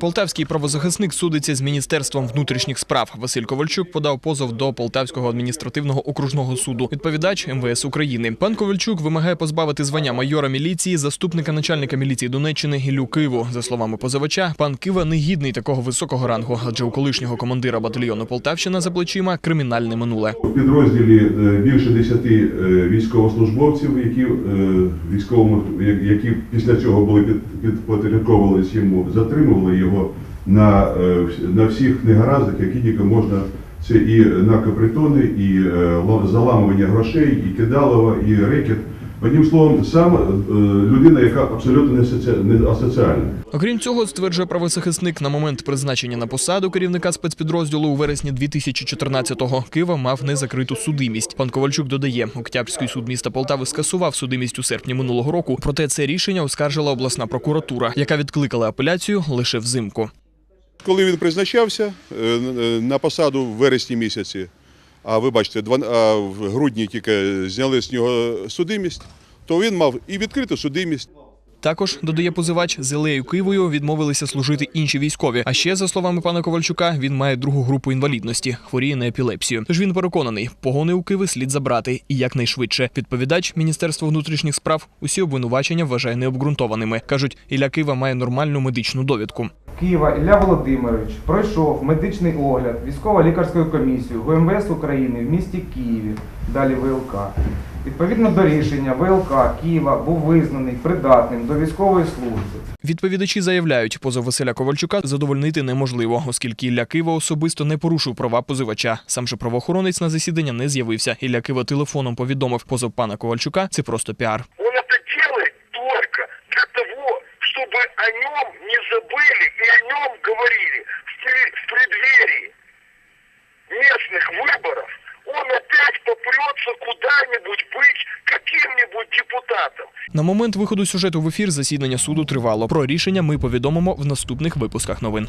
Полтавський правозахисник судиться з міністерством внутрішніх справ. Василь Ковальчук подав позов до Полтавського адміністративного окружного суду. Відповідач МВС України. Пан Ковальчук вимагає позбавити звання майора міліції заступника начальника міліції Донеччини Іллю Киву. За словами позивача, пан Кива не гідний такого високого рангу, адже у колишнього командира батальйону Полтавщина за плечима кримінальне минуле. У підрозділі е, більше десяти е, військовослужбовців, які е, військовому, які після цього були під, підпорядковувались йому, затримували його на, е, на всіх негараздах, які тільки можна. Це і наркопритони, і е, заламування грошей, і кидалова, і рекет. Одним словом, сам е, людина, яка абсолютно не асоціальна. Окрім цього, стверджує правозахисник, на момент призначення на посаду керівника спецпідрозділу у вересні 2014-го Кива мав незакриту судимість. Пан Ковальчук додає, Октябрський суд міста Полтави скасував судимість у серпні минулого року. Проте це рішення оскаржила обласна прокуратура, яка відкликала апеляцію лише взимку. Коли він призначався е, на посаду в вересні місяці, а ви бачите, в грудні тільки зняли з нього судимість, то він мав і відкриту судимість. Також додає позивач з Елею Кивою відмовилися служити інші військові. А ще за словами пана Ковальчука, він має другу групу інвалідності, хворіє на епілепсію. Тож він переконаний, погони у Киви слід забрати і якнайшвидше. Відповідач Міністерства внутрішніх справ усі обвинувачення вважає необґрунтованими. кажуть, Ілля Кива має нормальну медичну довідку. Києва Ілля Володимирович пройшов медичний огляд військово-лікарською комісією ГМВС України в місті Києві, далі ВЛК. Відповідно до рішення ВЛК Києва був визнаний придатним до військової служби. Відповідачі заявляють, позов Василя Ковальчука задовольнити неможливо, оскільки Ілля Кива особисто не порушив права позивача. Сам же правоохоронець на засідання не з'явився. Ілля Кива телефоном повідомив позов пана Ковальчука. Це просто піар. Он это делает только для того, чтобы о нем не забыли Куда-нибудь быть каким-нибудь депутатом. На момент виходу сюжету в ефір засідання суду тривало. Про рішення ми повідомимо в наступних випусках новин.